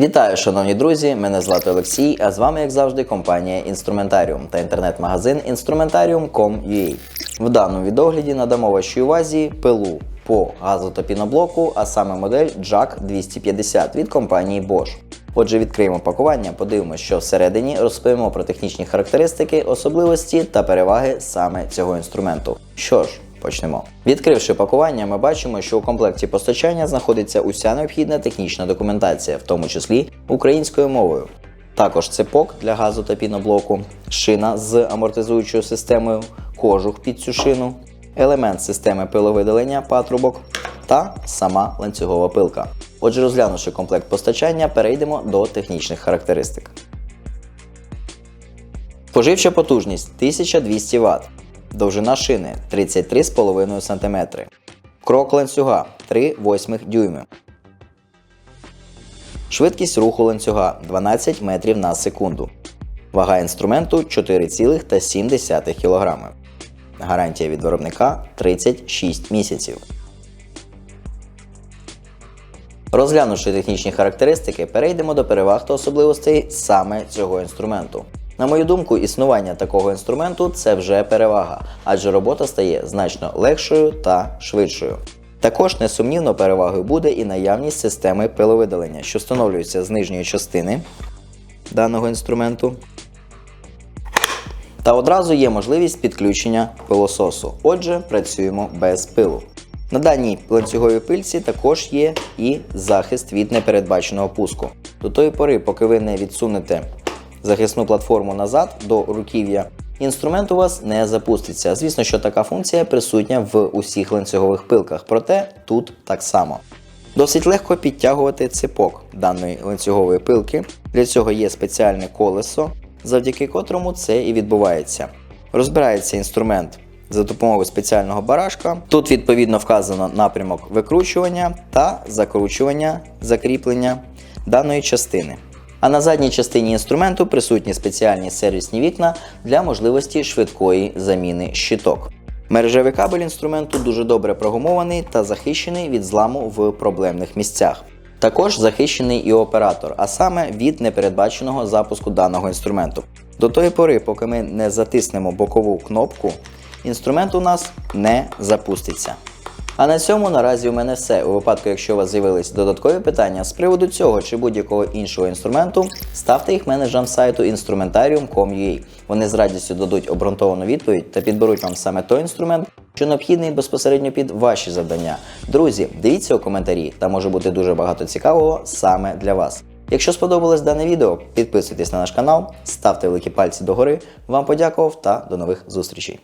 Вітаю, шановні друзі! Мене звати Олексій, а з вами, як завжди, компанія Інструментаріум та інтернет-магазин Instrumentarium.com.ua. В даному відогляді надамо вашій увазі пилу по газотопіноблоку, а саме модель JAK 250 від компанії Bosch. Отже, відкриємо пакування, подивимося, що всередині розповімо про технічні характеристики, особливості та переваги саме цього інструменту. Що ж, Почнемо. Відкривши пакування, ми бачимо, що у комплекті постачання знаходиться уся необхідна технічна документація, в тому числі українською мовою. Також цепок для газу та піноблоку, шина з амортизуючою системою, кожух під цю шину, елемент системи пиловидалення патрубок та сама ланцюгова пилка. Отже, розглянувши комплект постачання, перейдемо до технічних характеристик. Споживча потужність 1200 Вт. Довжина шини 33,5 см. Крок ланцюга 3 восьмих дюйми. Швидкість руху ланцюга 12 метрів на секунду. Вага інструменту 4,7 кг. Гарантія від виробника 36 місяців. Розглянувши технічні характеристики, перейдемо до переваг та особливостей саме цього інструменту. На мою думку, існування такого інструменту це вже перевага, адже робота стає значно легшою та швидшою. Також несумнівно перевагою буде і наявність системи пиловидалення, що встановлюється з нижньої частини даного інструменту. Та одразу є можливість підключення пилососу. Отже, працюємо без пилу. На даній ланцюговій пильці також є і захист від непередбаченого пуску. До тої пори, поки ви не відсунете захисну платформу назад до руків'я, інструмент у вас не запуститься. Звісно, що така функція присутня в усіх ланцюгових пилках, проте тут так само. Досить легко підтягувати ципок даної ланцюгової пилки. Для цього є спеціальне колесо, завдяки котрому це і відбувається. Розбирається інструмент за допомогою спеціального барашка. Тут відповідно вказано напрямок викручування та закручування закріплення даної частини. А на задній частині інструменту присутні спеціальні сервісні вікна для можливості швидкої заміни щиток. Мережевий кабель інструменту дуже добре прогумований та захищений від зламу в проблемних місцях. Також захищений і оператор, а саме від непередбаченого запуску даного інструменту. До тої пори, поки ми не затиснемо бокову кнопку, інструмент у нас не запуститься. А на цьому наразі у мене все. У випадку, якщо у вас з'явились додаткові питання з приводу цього чи будь-якого іншого інструменту, ставте їх менеджерам сайту instrumentarium.com.ua. Вони з радістю дадуть обґрунтовану відповідь та підберуть вам саме той інструмент, що необхідний безпосередньо під ваші завдання. Друзі, дивіться у коментарі, там може бути дуже багато цікавого саме для вас. Якщо сподобалось дане відео, підписуйтесь на наш канал, ставте великі пальці догори. Вам подякував та до нових зустрічей.